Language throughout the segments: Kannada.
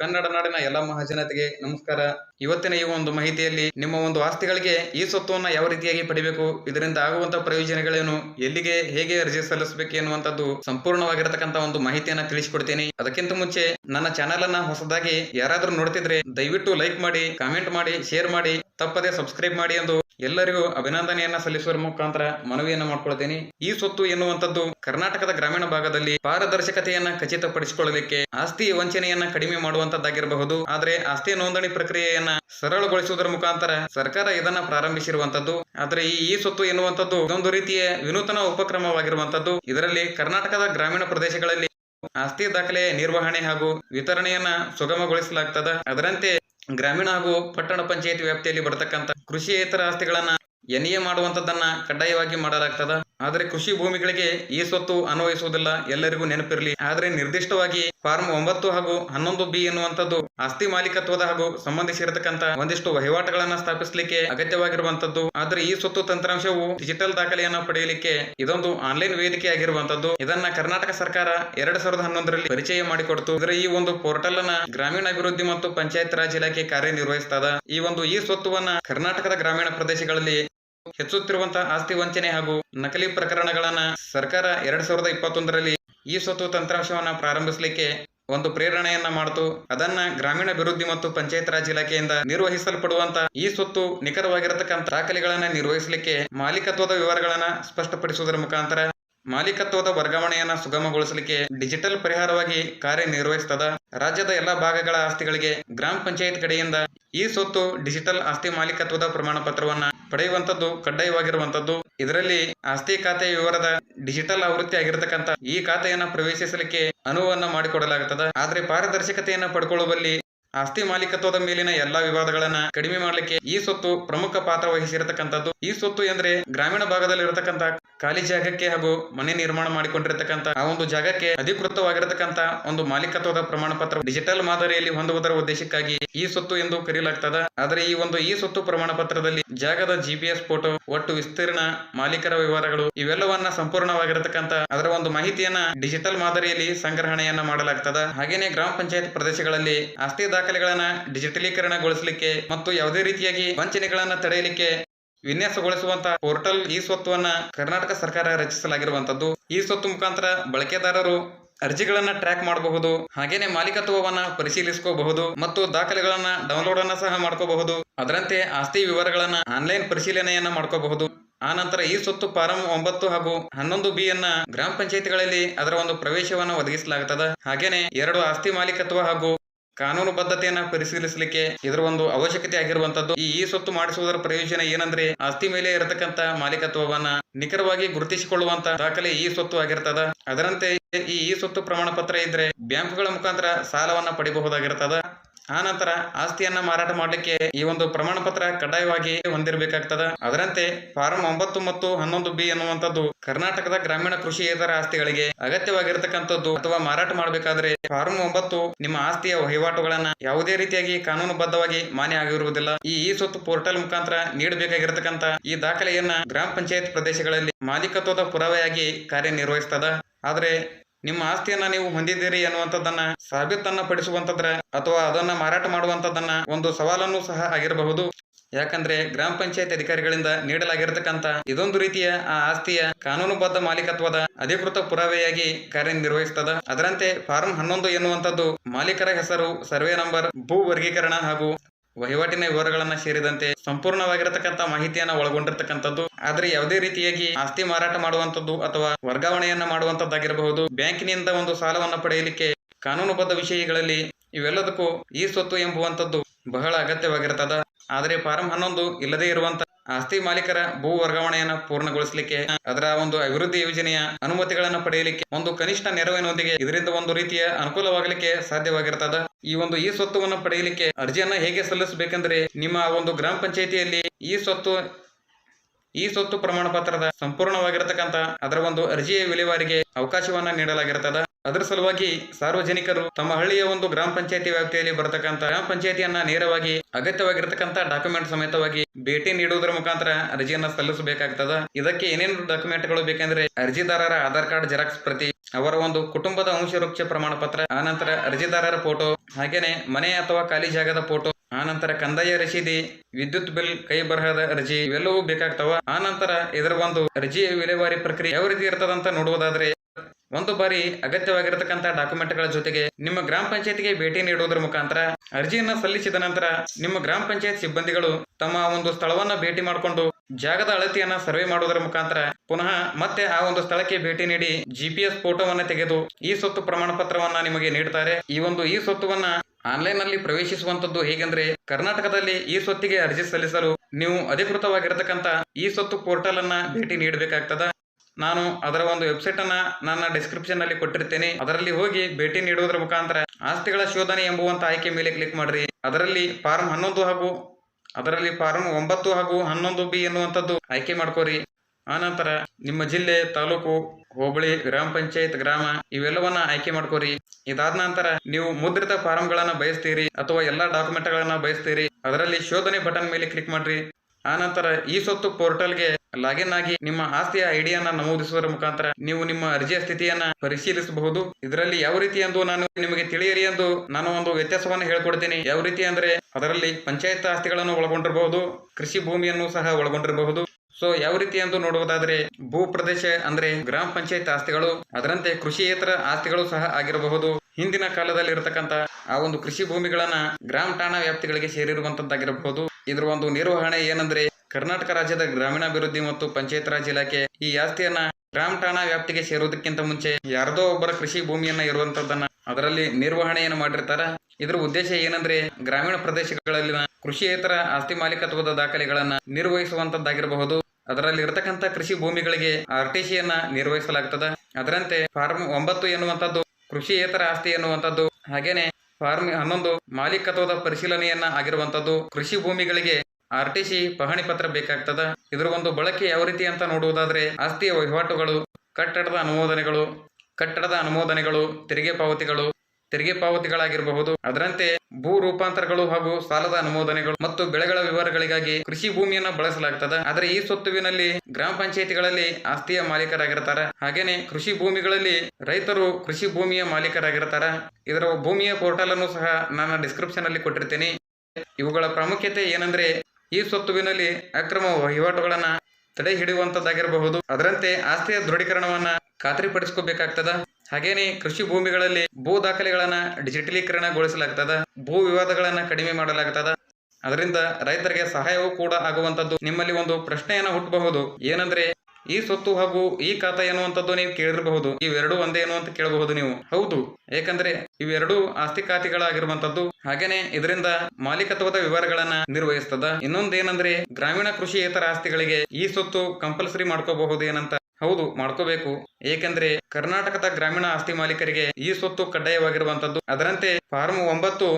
ಕನ್ನಡ ನಾಡಿನ ಎಲ್ಲ ಮಹಾಜನತೆಗೆ ನಮಸ್ಕಾರ. ಇವತ್ತಿನ ಈ ಒಂದು ಮಾಹಿತಿಯಲ್ಲಿ ನಿಮ್ಮ ಒಂದು ಆಸ್ತಿಗಳಿಗೆ ಈ ಸ್ವತ್ತುವನ್ನ ಯಾವ ರೀತಿಯಾಗಿ ಪಡಿಬೇಕು, ಇದರಿಂದ ಆಗುವಂತ ಪ್ರಯೋಜನಗಳೇನು, ಎಲ್ಲಿಗೆ ಹೇಗೆ ಅರ್ಜಿ ಸಲ್ಲಿಸಬೇಕು ಎನ್ನುವಂತದ್ದು ಸಂಪೂರ್ಣವಾಗಿರತಕ್ಕಂತ ಒಂದು ಮಾಹಿತಿಯನ್ನ ತಿಳಿಸಿಕೊಡ್ತೀನಿ. ಅದಕ್ಕಿಂತ ಮುಂಚೆ ನನ್ನ ಚಾನೆಲ್ ಅನ್ನ ಹೊಸದಾಗಿ ಯಾರಾದ್ರೂ ನೋಡ್ತಿದ್ರೆ ದಯವಿಟ್ಟು ಲೈಕ್ ಮಾಡಿ ಕಾಮೆಂಟ್ ಮಾಡಿ ಶೇರ್ ಮಾಡಿ, ತಪ್ಪದೆ ಸಬ್ಸ್ಕ್ರೈಬ್ ಮಾಡಿ ಎಂದು ಎಲ್ಲರಿಗೂ ಅಭಿನಂದನೆಯನ್ನ ಸಲ್ಲಿಸುವ ಮುಖಾಂತರ ಮನವಿಯನ್ನ ಮಾಡ್ಕೊಳ್ತೇನೆ. ಈ ಸ್ವತ್ತು ಎನ್ನುವಂತದ್ದು ಕರ್ನಾಟಕದ ಗ್ರಾಮೀಣ ಭಾಗದಲ್ಲಿ ಪಾರದರ್ಶಕತೆಯನ್ನ ಖಚಿತಪಡಿಸಿಕೊಳ್ಳಲಿಕ್ಕೆ ಆಸ್ತಿ ವಂಚನೆಯನ್ನ ಕಡಿಮೆ ಮಾಡುವಂತದ್ದಾಗಿರಬಹುದು ಆದ್ರೆ ಆಸ್ತಿ ನೋಂದಣಿ ಪ್ರಕ್ರಿಯೆಯನ್ನ ಸರಳಗೊಳಿಸುವುದರ ಮುಖಾಂತರ ಸರ್ಕಾರ ಇದನ್ನ ಪ್ರಾರಂಭಿಸಿರುವಂತದ್ದು. ಆದ್ರೆ ಈ ಈ ಸ್ವತ್ತು ಎನ್ನುವಂಥದ್ದು ಇದೊಂದು ರೀತಿಯ ವಿನೂತನ ಉಪಕ್ರಮವಾಗಿರುವಂತದ್ದು. ಇದರಲ್ಲಿ ಕರ್ನಾಟಕದ ಗ್ರಾಮೀಣ ಪ್ರದೇಶಗಳಲ್ಲಿ ಆಸ್ತಿ ದಾಖಲೆ ನಿರ್ವಹಣೆ ಹಾಗೂ ವಿತರಣೆಯನ್ನ ಸುಗಮಗೊಳಿಸಲಾಗ್ತದ. ಅದರಂತೆ ಗ್ರಾಮೀಣ ಹಾಗೂ ಪಟ್ಟಣ ಪಂಚಾಯತ್ ವ್ಯಾಪ್ತಿಯಲ್ಲಿ ಬರತಕ್ಕಂತ ಕೃಷಿಯೇತರ ಆಸ್ತಿಗಳನ್ನ ಎನ್ಇಎ ಮಾಡುವಂತದ್ದನ್ನ ಕಡ್ಡಾಯವಾಗಿ ಮಾಡಲಾಗ್ತದ. ಆದರೆ ಕೃಷಿ ಭೂಮಿಗಳಿಗೆ ಈ ಸ್ವತ್ತು ಅನ್ವಯಿಸುವುದಿಲ್ಲ. ಎಲ್ಲರಿಗೂ ನೆನಪಿರಲಿ. ಆದರೆ ನಿರ್ದಿಷ್ಟವಾಗಿ ಫಾರ್ಮ್ ಒಂಬತ್ತು ಹಾಗೂ ಹನ್ನೊಂದು ಬಿ ಎನ್ನುವಂಥದ್ದು ಆಸ್ತಿ ಮಾಲೀಕತ್ವದ ಹಾಗೂ ಸಂಬಂಧಿಸಿರತಕ್ಕಂತ ಒಂದಿಷ್ಟು ವಹಿವಾಟುಗಳನ್ನ ಸ್ಥಾಪಿಸಲಿಕ್ಕೆ ಅಗತ್ಯವಾಗಿರುವಂತದ್ದು ಆದರೆ ಈ ಸ್ವತ್ತು ತಂತ್ರಾಂಶವು ಡಿಜಿಟಲ್ ದಾಖಲೆಯನ್ನ ಪಡೆಯಲಿಕ್ಕೆ ಇದೊಂದು ಆನ್ಲೈನ್ ವೇದಿಕೆ ಆಗಿರುವಂತದ್ದು ಇದನ್ನ ಕರ್ನಾಟಕ ಸರ್ಕಾರ ಎರಡ್ ಸಾವಿರದ ಹನ್ನೊಂದರಲ್ಲಿ ಪರಿಚಯ ಮಾಡಿಕೊಡ್ತು. ಇದರ ಈ ಒಂದು ಪೋರ್ಟಲ್ ಅನ್ನ ಗ್ರಾಮೀಣಾಭಿವೃದ್ಧಿ ಮತ್ತು ಪಂಚಾಯತ್ ರಾಜ್ ಇಲಾಖೆ ಕಾರ್ಯನಿರ್ವಹಿಸ್ತದ ಈ ಒಂದು ಈ ಸ್ವತ್ತುವನ್ನ ಕರ್ನಾಟಕದ ಗ್ರಾಮೀಣ ಪ್ರದೇಶಗಳಲ್ಲಿ ಹೆಚ್ಚುತ್ತಿರುವಂತಹ ಆಸ್ತಿ ವಂಚನೆ ಹಾಗೂ ನಕಲಿ ಪ್ರಕರಣಗಳನ್ನ ಸರ್ಕಾರ ಎರಡ್ ಸಾವಿರದ ಇಪ್ಪತ್ತೊಂದರಲ್ಲಿ ಈ ಸ್ವತ್ತು ತಂತ್ರಾಂಶವನ್ನ ಪ್ರಾರಂಭಿಸಲಿಕ್ಕೆ ಒಂದು ಪ್ರೇರಣೆಯನ್ನ ಮಾಡಿತು. ಅದನ್ನ ಗ್ರಾಮೀಣಾಭಿವೃದ್ಧಿ ಮತ್ತು ಪಂಚಾಯತ್ ರಾಜ್ ಇಲಾಖೆಯಿಂದ ನಿರ್ವಹಿಸಲ್ಪಡುವಂತ ಈ ಸ್ವತ್ತು ನಿಖರವಾಗಿರತಕ್ಕಂತ ದಾಖಲೆಗಳನ್ನ ನಿರ್ವಹಿಸಲಿಕ್ಕೆ ಮಾಲೀಕತ್ವದ ವಿವರಗಳನ್ನ ಸ್ಪಷ್ಟಪಡಿಸುವುದರ ಮುಖಾಂತರ ಮಾಲೀಕತ್ವದ ವರ್ಗಾವಣೆಯನ್ನ ಸುಗಮಗೊಳಿಸಲಿಕ್ಕೆ ಡಿಜಿಟಲ್ ಪರಿಹಾರವಾಗಿ ಕಾರ್ಯನಿರ್ವಹಿಸ್ತದ. ರಾಜ್ಯದ ಎಲ್ಲಾ ಭಾಗಗಳ ಆಸ್ತಿಗಳಿಗೆ ಗ್ರಾಮ ಪಂಚಾಯತ್ ಕಡೆಯಿಂದ ಈ ಸೊತ್ತು ಡಿಜಿಟಲ್ ಆಸ್ತಿ ಮಾಲೀಕತ್ವದ ಪ್ರಮಾಣ ಪತ್ರವನ್ನ ಪಡೆಯುವಂತದ್ದು ಕಡ್ಡಾಯವಾಗಿರುವಂತದ್ದು ಇದರಲ್ಲಿ ಆಸ್ತಿ ಖಾತೆ ವಿವರದ ಡಿಜಿಟಲ್ ಆವೃತ್ತಿ ಆಗಿರತಕ್ಕಂತ ಈ ಖಾತೆಯನ್ನ ಪ್ರವೇಶಿಸಲಿಕ್ಕೆ ಅನುವನ್ನ ಮಾಡಿಕೊಡಲಾಗುತ್ತದೆ. ಆದ್ರೆ ಪಾರದರ್ಶಕತೆಯನ್ನ ಪಡ್ಕೊಳ್ಳುವಲ್ಲಿ ಆಸ್ತಿ ಮಾಲೀಕತ್ವದ ಮೇಲಿನ ಎಲ್ಲಾ ವಿವಾದಗಳನ್ನ ಕಡಿಮೆ ಮಾಡಲಿಕ್ಕೆ ಈ ಸೊತ್ತು ಪ್ರಮುಖ ಪಾತ್ರ ವಹಿಸಿರತಕ್ಕಂಥದ್ದು. ಈ ಸೊತ್ತು ಎಂದ್ರೆ ಗ್ರಾಮೀಣ ಭಾಗದಲ್ಲಿ ಇರತಕ್ಕಂತ ಖಾಲಿ ಜಾಗಕ್ಕೆ ಹಾಗೂ ಮನೆ ನಿರ್ಮಾಣ ಮಾಡಿಕೊಂಡಿರತಕ್ಕಂತ ಆ ಒಂದು ಜಾಗಕ್ಕೆ ಅಧಿಕೃತವಾಗಿರತಕ್ಕಂತ ಒಂದು ಮಾಲೀಕತ್ವದ ಪ್ರಮಾಣ ಪತ್ರ ಡಿಜಿಟಲ್ ಮಾದರಿಯಲ್ಲಿ ಹೊಂದುವುದರ ಉದ್ದೇಶಕ್ಕಾಗಿ ಈ ಸೊತ್ತು ಎಂದು ಕರೆಯಲಾಗ್ತದ. ಆದರೆ ಈ ಒಂದು ಈ ಸೊತ್ತು ಪ್ರಮಾಣ ಪತ್ರದಲ್ಲಿ ಜಾಗದ ಜಿಪಿಎಸ್ ಫೋಟೋ, ಒಟ್ಟು ವಿಸ್ತೀರ್ಣ, ಮಾಲೀಕರ ವಿವರಗಳು ಇವೆಲ್ಲವನ್ನ ಸಂಪೂರ್ಣವಾಗಿರತಕ್ಕಂತ ಅದರ ಒಂದು ಮಾಹಿತಿಯನ್ನ ಡಿಜಿಟಲ್ ಮಾದರಿಯಲ್ಲಿ ಸಂಗ್ರಹಣೆಯನ್ನ ಮಾಡಲಾಗ್ತದ. ಹಾಗೇನೆ ಗ್ರಾಮ ಪಂಚಾಯತ್ ಪ್ರದೇಶಗಳಲ್ಲಿ ಆಸ್ತಿ ದಾಖಲೆಗಳನ್ನ ಡಿಜಿಟಲೀಕರಣಗೊಳಿಸಲಿಕ್ಕೆ ಮತ್ತು ಯಾವುದೇ ರೀತಿಯಾಗಿ ವಂಚನೆಗಳನ್ನ ತಡೆಯಲಿಕ್ಕೆ ವಿನ್ಯಾಸಗೊಳಿಸುವಂತ ಪೋರ್ಟಲ್ ಈ ಸ್ವತ್ತುವನ್ನ ಕರ್ನಾಟಕ ಸರ್ಕಾರ ರಚಿಸಲಾಗಿರುವಂತದ್ದು ಈ ಸ್ವತ್ತು ಮುಖಾಂತರ ಬಳಕೆದಾರರು ಅರ್ಜಿಗಳನ್ನ ಟ್ರ್ಯಾಕ್ ಮಾಡಬಹುದು, ಹಾಗೇನೆ ಮಾಲೀಕತ್ವವನ್ನ ಪರಿಶೀಲಿಸಿಕೋಬಹುದು ಮತ್ತು ದಾಖಲೆಗಳನ್ನ ಡೌನ್ಲೋಡ್ ಅನ್ನ ಸಹ ಮಾಡ್ಕೋಬಹುದು. ಅದರಂತೆ ಆಸ್ತಿ ವಿವರಗಳನ್ನ ಆನ್ಲೈನ್ ಪರಿಶೀಲನೆಯನ್ನ ಮಾಡ್ಕೋಬಹುದು. ಆ ನಂತರ ಈ ಸ್ವತ್ತು ಫಾರಂ ಒಂಬತ್ತು ಹಾಗೂ ಹನ್ನೊಂದು ಬಿ ಯನ್ನ ಗ್ರಾಮ ಪಂಚಾಯತಿಗಳಲ್ಲಿ ಅದರ ಒಂದು ಪ್ರವೇಶವನ್ನ ಒದಗಿಸಲಾಗುತ್ತದೆ ಹಾಗೇನೆ ಎರಡು ಆಸ್ತಿ ಮಾಲೀಕತ್ವ ಹಾಗೂ ಕಾನೂನು ಬದ್ಧತೆಯನ್ನ ಪರಿಶೀಲಿಸಲಿಕ್ಕೆ ಇದರ ಒಂದು ಅವಶ್ಯಕತೆ ಆಗಿರುವಂತದ್ದು. ಈ ಈ ಸ್ವತ್ತು ಮಾಡಿಸುವುದರ ಪ್ರಯೋಜನ ಏನಂದ್ರೆ ಆಸ್ತಿ ಮೇಲೆ ಇರತಕ್ಕಂತ ಮಾಲೀಕತ್ವವನ್ನ ನಿಖರವಾಗಿ ಗುರುತಿಸಿಕೊಳ್ಳುವಂತ ದಾಖಲೆ ಈ ಸ್ವತ್ತು ಆಗಿರ್ತದ. ಅದರಂತೆ ಈ ಈ ಸ್ವತ್ತು ಪ್ರಮಾಣ ಪತ್ರ ಇದ್ರೆ ಬ್ಯಾಂಕ್ಗಳ ಮುಖಾಂತರ ಸಾಲವನ್ನ ಪಡಿಬಹುದಾಗಿರ್ತದ. ಆ ನಂತರ ಆಸ್ತಿಯನ್ನ ಮಾರಾಟ ಮಾಡಲಿಕ್ಕೆ ಈ ಒಂದು ಪ್ರಮಾಣ ಪತ್ರ ಕಡ್ಡಾಯವಾಗಿ ಹೊಂದಿರಬೇಕಾಗ್ತದ. ಅದರಂತೆ ಫಾರಂ ಒಂಬತ್ತು ಮತ್ತು ಹನ್ನೊಂದು ಬಿ ಎನ್ನುವಂತದ್ದು ಕರ್ನಾಟಕದ ಗ್ರಾಮೀಣ ಕೃಷಿ ಇತರ ಆಸ್ತಿಗಳಿಗೆ ಅಗತ್ಯವಾಗಿರತಕ್ಕಂಥದ್ದು ಅಥವಾ ಮಾರಾಟ ಮಾಡಬೇಕಾದ್ರೆ ಫಾರಂ ಒಂಬತ್ತು ನಿಮ್ಮ ಆಸ್ತಿಯ ವಹಿವಾಟುಗಳನ್ನ ಯಾವುದೇ ರೀತಿಯಾಗಿ ಕಾನೂನುಬದ್ಧವಾಗಿ ಮಾನ್ಯ ಆಗಿರುವುದಿಲ್ಲ. ಈ ಈ ಸೊತ್ತು ಪೋರ್ಟಲ್ ಮುಖಾಂತರ ನೀಡಬೇಕಾಗಿರತಕ್ಕಂತ ಈ ದಾಖಲೆಯನ್ನ ಗ್ರಾಮ ಪಂಚಾಯತ್ ಪ್ರದೇಶಗಳಲ್ಲಿ ಮಾಲೀಕತ್ವದ ಪುರಾವೆಯಾಗಿ ಕಾರ್ಯನಿರ್ವಹಿಸ್ತದ. ಆದ್ರೆ ನಿಮ್ಮ ಆಸ್ತಿಯನ್ನ ನೀವು ಹೊಂದಿದ್ದೀರಿ ಅನ್ನುವಂಥದ್ದನ್ನ ಸಾಬೀತನ್ನ ಪಡಿಸುವಂತದ್ರ ಅಥವಾ ಅದನ್ನ ಮಾರಾಟ ಮಾಡುವಂತದ್ದನ್ನ ಒಂದು ಸವಾಲನ್ನು ಸಹ ಆಗಿರಬಹುದು. ಯಾಕಂದ್ರೆ ಗ್ರಾಮ ಪಂಚಾಯತ್ ಅಧಿಕಾರಿಗಳಿಂದ ನೀಡಲಾಗಿರತಕ್ಕಂತ ಇದೊಂದು ರೀತಿಯ ಆ ಆಸ್ತಿಯ ಕಾನೂನುಬದ್ಧ ಮಾಲೀಕತ್ವದ ಅಧಿಕೃತ ಪುರಾವೆಯಾಗಿ ಕಾರ್ಯನಿರ್ವಹಿಸ್ತದ. ಅದರಂತೆ ಫಾರ್ಮ್ ಹನ್ನೊಂದು ಎನ್ನುವಂಥದ್ದು ಮಾಲೀಕರ ಹೆಸರು, ಸರ್ವೆ ನಂಬರ್, ಭೂ ವರ್ಗೀಕರಣ ಹಾಗೂ ವಹಿವಾಟಿನ ವಿವರಗಳನ್ನ ಸೇರಿದಂತೆ ಸಂಪೂರ್ಣವಾಗಿರತಕ್ಕಂಥ ಮಾಹಿತಿಯನ್ನ ಒಳಗೊಂಡಿರ್ತಕ್ಕಂಥದ್ದು. ಆದ್ರೆ ಯಾವುದೇ ರೀತಿಯಾಗಿ ಆಸ್ತಿ ಮಾರಾಟ ಮಾಡುವಂತದ್ದು ಅಥವಾ ವರ್ಗಾವಣೆಯನ್ನ ಮಾಡುವಂತದ್ದಾಗಿರಬಹುದು ಬ್ಯಾಂಕಿನಿಂದ ಒಂದು ಸಾಲವನ್ನ ಪಡೆಯಲಿಕ್ಕೆ ಕಾನೂನುಬದ್ಧ ವಿಷಯಗಳಲ್ಲಿ ಇವೆಲ್ಲದಕ್ಕೂ ಈ ಸ್ವತ್ತು ಎಂಬುವಂತದ್ದು ಬಹಳ ಅಗತ್ಯವಾಗಿರ್ತದ. ಆದರೆ ಫಾರಂ ಹನ್ನೊಂದು ಇಲ್ಲದೇ ಇರುವಂತ ಆಸ್ತಿ ಮಾಲೀಕರ ಭೂ ವರ್ಗಾವಣೆಯನ್ನು ಪೂರ್ಣಗೊಳಿಸಲಿಕ್ಕೆ, ಅದರ ಒಂದು ಅಭಿವೃದ್ಧಿ ಯೋಜನೆಯ ಅನುಮತಿಗಳನ್ನು ಪಡೆಯಲಿಕ್ಕೆ ಒಂದು ಕನಿಷ್ಠ ನೆರವಿನೊಂದಿಗೆ ಇದರಿಂದ ಒಂದು ರೀತಿಯ ಅನುಕೂಲವಾಗಲಿಕ್ಕೆ ಸಾಧ್ಯವಾಗಿರ್ತದ? ಈ ಒಂದು ಈ ಸ್ವತ್ತುವನ್ನು ಪಡೆಯಲಿಕ್ಕೆ ಅರ್ಜಿಯನ್ನ ಹೇಗೆ ಸಲ್ಲಿಸಬೇಕೆಂದರೆ, ನಿಮ್ಮ ಒಂದು ಗ್ರಾಮ ಪಂಚಾಯಿತಿಯಲ್ಲಿ ಈ ಸ್ವತ್ತು ಈ ಸ್ವತ್ತು ಪ್ರಮಾಣ ಪತ್ರದ ಸಂಪೂರ್ಣವಾಗಿರತಕ್ಕಂತ ಅದರ ಒಂದು ಅರ್ಜಿಯ ವಿಲೇವಾರಿಗೆ ಅವಕಾಶವನ್ನ ನೀಡಲಾಗಿರ್ತದ? ಅದರ ಸಲುವಾಗಿ ಸಾರ್ವಜನಿಕರು ತಮ್ಮ ಹಳ್ಳಿಯ ಒಂದು ಗ್ರಾಮ ಪಂಚಾಯತಿ ವ್ಯಾಪ್ತಿಯಲ್ಲಿ ಬರತಕ್ಕಂತ ಗ್ರಾಮ ಪಂಚಾಯತಿಯನ್ನ ನೇರವಾಗಿ ಅಗತ್ಯವಾಗಿರತಕ್ಕಂತ ಡಾಕ್ಯುಮೆಂಟ್ ಸಮೇತವಾಗಿ ಭೇಟಿ ನೀಡುವುದರ ಮುಖಾಂತರ ಅರ್ಜಿಯನ್ನ ಸಲ್ಲಿಸಬೇಕಾಗ್ತದ. ಇದಕ್ಕೆ ಏನೇನು ಡಾಕ್ಯುಮೆಂಟ್ಗಳು ಬೇಕೆಂದ್ರೆ ಅರ್ಜಿದಾರರ ಆಧಾರ್ ಕಾರ್ಡ್ ಜೆರಾಕ್ಸ್ ಪ್ರತಿ, ಅವರ ಒಂದು ಕುಟುಂಬದ ವಂಶವೃಕ್ಷ ಪ್ರಮಾಣ ಪತ್ರ ಆನಂತರ ಅರ್ಜಿದಾರರ ಫೋಟೋ ಹಾಗೇನೆ ಮನೆ ಅಥವಾ ಖಾಲಿ ಜಾಗದ ಫೋಟೋ ಆನಂತರ ಕಂದಾಯ ರಸೀದಿ ವಿದ್ಯುತ್ ಬಿಲ್, ಕೈ ಬರಹದ ಅರ್ಜಿ ಇವೆಲ್ಲವೂ ಬೇಕಾಗ್ತಾವ. ಆನಂತರ ಇದರ ಒಂದು ಅರ್ಜಿ ವಿಲೇವಾರಿ ಪ್ರಕ್ರಿಯೆ ಯಾವ ರೀತಿ ಇರ್ತದಂತ ನೋಡುವುದಾದ್ರೆ ಒಂದು ಬಾರಿ ಅಗತ್ಯವಾಗಿರತಕ್ಕಂತ ಡಾಕ್ಯುಮೆಂಟ್ಗಳ ಜೊತೆಗೆ ನಿಮ್ಮ ಗ್ರಾಮ ಪಂಚಾಯತ್ಗೆ ಭೇಟಿ ನೀಡುವುದರ ಮುಖಾಂತರ ಅರ್ಜಿಯನ್ನ ಸಲ್ಲಿಸಿದ ನಂತರ ನಿಮ್ಮ ಗ್ರಾಮ ಪಂಚಾಯತ್ ಸಿಬ್ಬಂದಿಗಳು ತಮ್ಮ ಒಂದು ಸ್ಥಳವನ್ನ ಭೇಟಿ ಮಾಡಿಕೊಂಡು ಜಾಗದ ಅಳತೆಯನ್ನ ಸರ್ವೆ ಮಾಡುವುದರ ಮುಖಾಂತರ ಪುನಃ ಮತ್ತೆ ಆ ಒಂದು ಸ್ಥಳಕ್ಕೆ ಭೇಟಿ ನೀಡಿ ಜಿಪಿಎಸ್ ಫೋಟೋವನ್ನ ತೆಗೆದು ಈ ಸೊತ್ತು ಪ್ರಮಾಣ ಪತ್ರವನ್ನ ನಿಮಗೆ ನೀಡುತ್ತಾರೆ ಈ ಒಂದು ಈ ಸೊತ್ತುವನ್ನ ಆನ್ಲೈನ್ನಲ್ಲಿ ಪ್ರವೇಶಿಸುವಂತದ್ದು ಹೇಗೆಂದ್ರೆ ಕರ್ನಾಟಕದಲ್ಲಿ ಈ ಸೊತ್ತಿಗೆ ಅರ್ಜಿ ಸಲ್ಲಿಸಲು ನೀವು ಅಧಿಕೃತವಾಗಿರತಕ್ಕಂತ ಈ ಸೊತ್ತು ಪೋರ್ಟಲ್ ಅನ್ನ ಭೇಟಿ ನೀಡಬೇಕಾಗ್ತದ. ನಾನು ಅದರ ಒಂದು ವೆಬ್ಸೈಟ್ ಅನ್ನ ನನ್ನ ಡಿಸ್ಕ್ರಿಪ್ಷನ್ ಅಲ್ಲಿ ಕೊಟ್ಟಿರ್ತೇನೆ. ಅದರಲ್ಲಿ ಹೋಗಿ ಭೇಟಿ ನೀಡುವುದರ ಮುಖಾಂತರ ಆಸ್ತಿಗಳ ಶೋಧನೆ ಎಂಬುವಂತ ಆಯ್ಕೆ ಮೇಲೆ ಕ್ಲಿಕ್ ಮಾಡ್ರಿ. ಅದರಲ್ಲಿ ಫಾರ್ಮ್ ಹನ್ನೊಂದು ಹಾಗೂ ಅದರಲ್ಲಿ ಫಾರ್ಮ್ ಒಂಬತ್ತು ಹಾಗೂ ಹನ್ನೊಂದು ಬಿ ಎನ್ನುವಂಥದ್ದು ಆಯ್ಕೆ ಮಾಡ್ಕೋರಿ. ಆನಂತರ ನಿಮ್ಮ ಜಿಲ್ಲೆ, ತಾಲೂಕು, ಹೋಬಳಿ, ಗ್ರಾಮ ಪಂಚಾಯತ್, ಗ್ರಾಮ ಇವೆಲ್ಲವನ್ನ ಆಯ್ಕೆ ಮಾಡ್ಕೋರಿ. ಇದಾದ ನಂತರ ನೀವು ಮುದ್ರಿತ ಫಾರಂಗಳನ್ನ ಬಯಸ್ತೀರಿ ಅಥವಾ ಎಲ್ಲಾ ಡಾಕ್ಯುಮೆಂಟ್ ಗಳನ್ನ ಬಯಸ್ತೀರಿ. ಅದರಲ್ಲಿ ಶೋಧನೆ ಬಟನ್ ಮೇಲೆ ಕ್ಲಿಕ್ ಮಾಡ್ರಿ. ಆನಂತರ ಈ ಸೊತ್ತು ಪೋರ್ಟಲ್ಗೆ ಲಾಗಿನ್ ಆಗಿ ನಿಮ್ಮ ಆಸ್ತಿಯ ಐಡಿಯನ್ನ ನಮೂದಿಸುವುದರ ಮುಖಾಂತರ ನೀವು ನಿಮ್ಮ ಅರ್ಜಿಯ ಸ್ಥಿತಿಯನ್ನ ಪರಿಶೀಲಿಸಬಹುದು. ಇದರಲ್ಲಿ ಯಾವ ರೀತಿ ಎಂದು ನಾನು ನಿಮಗೆ ತಿಳಿಯಿರಿ ಎಂದು ನಾನು ಒಂದು ವ್ಯತ್ಯಾಸವನ್ನು ಹೇಳ್ಕೊಡ್ತೀನಿ. ಯಾವ ರೀತಿ ಅಂದ್ರೆ ಅದರಲ್ಲಿ ಪಂಚಾಯತ್ ಆಸ್ತಿಗಳನ್ನು ಒಳಗೊಂಡಿರಬಹುದು, ಕೃಷಿ ಭೂಮಿಯನ್ನು ಸಹ ಒಳಗೊಂಡಿರಬಹುದು. ಸೊ ಯಾವ ರೀತಿ ಎಂದು ನೋಡುವುದಾದ್ರೆ ಭೂ ಪ್ರದೇಶ ಅಂದ್ರೆ ಗ್ರಾಮ ಪಂಚಾಯತ್ ಆಸ್ತಿಗಳು, ಅದರಂತೆ ಕೃಷಿಯೇತರ ಆಸ್ತಿಗಳು ಸಹ ಆಗಿರಬಹುದು. ಹಿಂದಿನ ಕಾಲದಲ್ಲಿ ಇರತಕ್ಕಂತ ಆ ಒಂದು ಕೃಷಿ ಭೂಮಿಗಳನ್ನ ಗ್ರಾಮ ಠಾಣಾ ವ್ಯಾಪ್ತಿಗಳಿಗೆ ಸೇರಿರುವಂತದ್ದಾಗಿರಬಹುದು. ಇದರ ಒಂದು ನಿರ್ವಹಣೆ ಏನಂದ್ರೆ ಕರ್ನಾಟಕ ರಾಜ್ಯದ ಗ್ರಾಮೀಣಾಭಿವೃದ್ಧಿ ಮತ್ತು ಪಂಚಾಯತ್ ರಾಜ್ ಇಲಾಖೆ ಈ ಆಸ್ತಿಯನ್ನ ಗ್ರಾಮ ಠಾಣಾ ವ್ಯಾಪ್ತಿಗೆ ಸೇರುವುದಕ್ಕಿಂತ ಮುಂಚೆ ಯಾರದೋ ಒಬ್ಬರ ಕೃಷಿ ಭೂಮಿಯನ್ನ ಇರುವಂತದ್ದನ್ನ ಅದರಲ್ಲಿ ನಿರ್ವಹಣೆಯನ್ನು ಮಾಡಿರ್ತಾರ. ಇದರ ಉದ್ದೇಶ ಏನಂದ್ರೆ ಗ್ರಾಮೀಣ ಪ್ರದೇಶಗಳಲ್ಲಿನ ಕೃಷಿಯೇತರ ಆಸ್ತಿ ಮಾಲೀಕತ್ವದ ದಾಖಲೆಗಳನ್ನ ನಿರ್ವಹಿಸುವಂತದ್ದಾಗಿರಬಹುದು. ಅದರಲ್ಲಿ ಇರತಕ್ಕಂತ ಕೃಷಿ ಭೂಮಿಗಳಿಗೆ ಆರ್ ಟಿ ಸಿಯನ್ನ ನಿರ್ವಹಿಸಲಾಗ್ತದ. ಅದರಂತೆ ಫಾರ್ಮ್ ಒಂಬತ್ತು ಎನ್ನುವಂಥದ್ದು ಕೃಷಿಯೇತರ ಆಸ್ತಿ ಎನ್ನುವಂಥದ್ದು. ಹಾಗೇನೆ ಫಾರ್ಮ್ ಹನ್ನೊಂದು ಮಾಲೀಕತ್ವದ ಪರಿಶೀಲನೆಯನ್ನ ಆಗಿರುವಂತದ್ದು ಕೃಷಿ ಭೂಮಿಗಳಿಗೆ ಆರ್ ಟಿ ಸಿ ಪಹಣಿ ಪತ್ರ ಬೇಕಾಗ್ತದ? ಇದರ ಒಂದು ಬಳಕೆ ಯಾವ ರೀತಿ ಅಂತ ನೋಡುವುದಾದ್ರೆ ಆಸ್ತಿಯ ವಹಿವಾಟುಗಳು, ಕಟ್ಟಡದ ಅನುಮೋದನೆಗಳು ಕಟ್ಟಡದ ಅನುಮೋದನೆಗಳು, ತೆರಿಗೆ ಪಾವತಿಗಳು, ತೆರಿಗೆ ಪಾವತಿಗಳಾಗಿರಬಹುದು. ಅದರಂತೆ ಭೂ ರೂಪಾಂತರಗಳು ಹಾಗೂ ಸಾಲದ ಅನುಮೋದನೆಗಳು ಮತ್ತು ಬೆಳೆಗಳ ವಿವರಗಳಿಗಾಗಿ ಕೃಷಿ ಭೂಮಿಯನ್ನು ಬಳಸಲಾಗ್ತದ. ಆದರೆ ಈ ಸ್ವತ್ತುವಿನಲ್ಲಿ ಗ್ರಾಮ ಪಂಚಾಯಿತಿಗಳಲ್ಲಿ ಆಸ್ತಿಯ ಮಾಲೀಕರಾಗಿರ್ತಾರ. ಹಾಗೇನೆ ಕೃಷಿ ಭೂಮಿಗಳಲ್ಲಿ ರೈತರು ಕೃಷಿ ಭೂಮಿಯ ಮಾಲೀಕರಾಗಿರ್ತಾರ. ಇದರ ಭೂಮಿಯ ಪೋರ್ಟಲ್ ಅನ್ನು ಸಹ ನಾನು ಡಿಸ್ಕ್ರಿಪ್ಷನ್ ಅಲ್ಲಿ ಕೊಟ್ಟಿರ್ತೀನಿ. ಇವುಗಳ ಪ್ರಾಮುಖ್ಯತೆ ಏನಂದ್ರೆ ಈ ಸ್ವತ್ತುವಿನಲ್ಲಿ ಅಕ್ರಮ ವಹಿವಾಟುಗಳನ್ನ ತಡೆ ಹಿಡಿಯುವಂತದ್ದಾಗಿರಬಹುದು ಅದರಂತೆ ಆಸ್ತಿಯ ದೃಢೀಕರಣವನ್ನ ಖಾತ್ರಿಪಡಿಸ್ಕೋಬೇಕಾಗ್ತದ. ಹಾಗೇನೆ ಕೃಷಿ ಭೂಮಿಗಳಲ್ಲಿ ಭೂ ದಾಖಲೆಗಳನ್ನ ಡಿಜಿಟಲೀಕರಣಗೊಳಿಸಲಾಗ್ತದ. ಭೂ ವಿವಾದಗಳನ್ನ ಕಡಿಮೆ ಮಾಡಲಾಗ್ತದ. ಅದರಿಂದ ರೈತರಿಗೆ ಸಹಾಯವೂ ಕೂಡ ಆಗುವಂತದ್ದು ನಿಮ್ಮಲ್ಲಿ ಒಂದು ಪ್ರಶ್ನೆಯನ್ನ ಹುಟ್ಟಬಹುದು. ಏನಂದ್ರೆ ಈ ಸೊತ್ತು ಹಾಗೂ ಈ ಖಾತಾ ಎನ್ನುವಂಥದ್ದು ನೀವು ಕೇಳಿರಬಹುದು. ಇವೆರಡು ಒಂದೇ ಏನು ಅಂತ ಕೇಳಬಹುದು ನೀವು. ಹೌದು. ಏಕೆಂದರೆ ಇವೆರಡು ಆಸ್ತಿ ಖಾತೆಗಳಾಗಿರುವಂತದ್ದು ಹಾಗೇನೆ ಇದರಿಂದ ಮಾಲೀಕತ್ವದ ವಿವರಗಳನ್ನ ನಿರ್ವಹಿಸ್ತದ. ಇನ್ನೊಂದೇನಂದ್ರೆ ಗ್ರಾಮೀಣ ಕೃಷಿಯೇತರ ಆಸ್ತಿಗಳಿಗೆ ಈ ಸೊತ್ತು ಕಂಪಲ್ಸರಿ ಮಾಡ್ಕೋಬಹುದು ಏನಂತ ಹೌದು, ಮಾಡ್ಕೋಬೇಕು. ಏಕೆಂದ್ರೆ ಕರ್ನಾಟಕದ ಗ್ರಾಮೀಣ ಆಸ್ತಿ ಮಾಲೀಕರಿಗೆ ಈ ಸೊತ್ತು ಕಡ್ಡಾಯವಾಗಿರುವಂತದ್ದು ಅದರಂತೆ ಫಾರ್ಮ್ ಒಂಬತ್ತು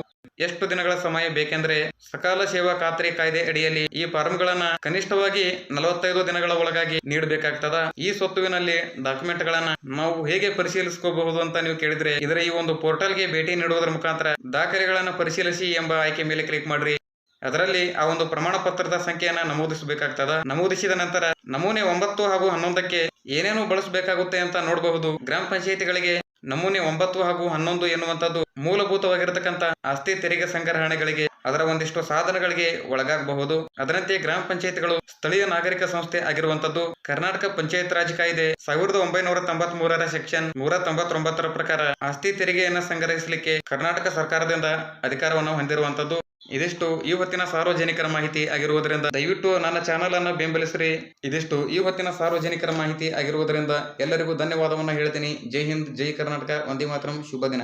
ಎಷ್ಟು ದಿನಗಳ ಸಮಯ ಬೇಕೆಂದ್ರೆ ಸಕಾಲ ಸೇವಾ ಖಾತ್ರಿ ಕಾಯ್ದೆ ಅಡಿಯಲ್ಲಿ ಈ ಫಾರ್ಮ್ಗಳನ್ನ ಕನಿಷ್ಠವಾಗಿ ನಲವತ್ತೈದು ದಿನಗಳ ಒಳಗಾಗಿ ನೀಡಬೇಕಾಗ್ತದ. ಈ ಸ್ವತ್ತುವಿನಲ್ಲಿ ಡಾಕ್ಯುಮೆಂಟ್ ಗಳನ್ನ ನಾವು ಹೇಗೆ ಪರಿಶೀಲಿಸಬಹುದು ಅಂತ ನೀವು ಕೇಳಿದ್ರೆ ಇದರ ಈ ಒಂದು ಪೋರ್ಟಲ್ಗೆ ಭೇಟಿ ನೀಡುವುದರ ಮುಖಾಂತರ ದಾಖಲೆಗಳನ್ನು ಪರಿಶೀಲಿಸಿ ಎಂಬ ಆಯ್ಕೆ ಮೇಲೆ ಕ್ಲಿಕ್ ಮಾಡ್ರಿ. ಅದರಲ್ಲಿ ಆ ಒಂದು ಪ್ರಮಾಣ ಪತ್ರದ ಸಂಖ್ಯೆಯನ್ನ ನಮೂದಿಸಬೇಕಾಗ್ತದ. ನಮೂದಿಸಿದ ನಂತರ ನಮೂನೆ ಒಂಬತ್ತು ಹಾಗೂ ಹನ್ನೊಂದಕ್ಕೆ ಏನೇನು ಬಳಸಬೇಕಾಗುತ್ತೆ ಅಂತ ನೋಡಬಹುದು. ಗ್ರಾಮ ಪಂಚಾಯಿತಿಗಳಿಗೆ ನಮೂನೆ ಒಂಬತ್ತು ಹಾಗೂ ಹನ್ನೊಂದು ಎನ್ನುವಂಥದ್ದು ಮೂಲಭೂತವಾಗಿರತಕ್ಕಂಥ ಆಸ್ತಿ ತೆರಿಗೆ ಸಂಗ್ರಹಣೆಗಳಿಗೆ ಅದರ ಒಂದಿಷ್ಟು ಸಾಧನಗಳಿಗೆ ಒಳಗಾಗಬಹುದು. ಅದರಂತೆ ಗ್ರಾಮ ಪಂಚಾಯತ್ಗಳು ಸ್ಥಳೀಯ ನಾಗರಿಕ ಸಂಸ್ಥೆ ಆಗಿರುವಂತದ್ದು ಕರ್ನಾಟಕ ಪಂಚಾಯತ್ ರಾಜ್ ಕಾಯ್ದೆ ಸಾವಿರದ ಒಂಬೈನೂರ ತೊಂಬತ್ ಮೂರರ ಸೆಕ್ಷನ್ ನೂರ ತೊಂಬತ್ತೊಂಬತ್ತರ ಪ್ರಕಾರ ಆಸ್ತಿ ತೆರಿಗೆಯನ್ನು ಸಂಗ್ರಹಿಸಲಿಕ್ಕೆ ಕರ್ನಾಟಕ ಸರ್ಕಾರದಿಂದ ಅಧಿಕಾರವನ್ನು ಹೊಂದಿರುವಂತದ್ದು ಇದಿಷ್ಟು ಇವತ್ತಿನ ಸಾರ್ವಜನಿಕರ ಮಾಹಿತಿ ಆಗಿರುವುದರಿಂದ ದಯವಿಟ್ಟು ನನ್ನ ಚಾನಲ್ ಅನ್ನು ಬೆಂಬಲಿಸಿರಿ. ಇದಿಷ್ಟು ಇವತ್ತಿನ ಸಾರ್ವಜನಿಕರ ಮಾಹಿತಿ ಆಗಿರುವುದರಿಂದ ಎಲ್ಲರಿಗೂ ಧನ್ಯವಾದವನ್ನು ಹೇಳ್ತೀನಿ. ಜೈ ಹಿಂದ್, ಜೈ ಕರ್ನಾಟಕ ಒಂದೇ ಮಾತ್ರಂ, ಶುಭ ದಿನ.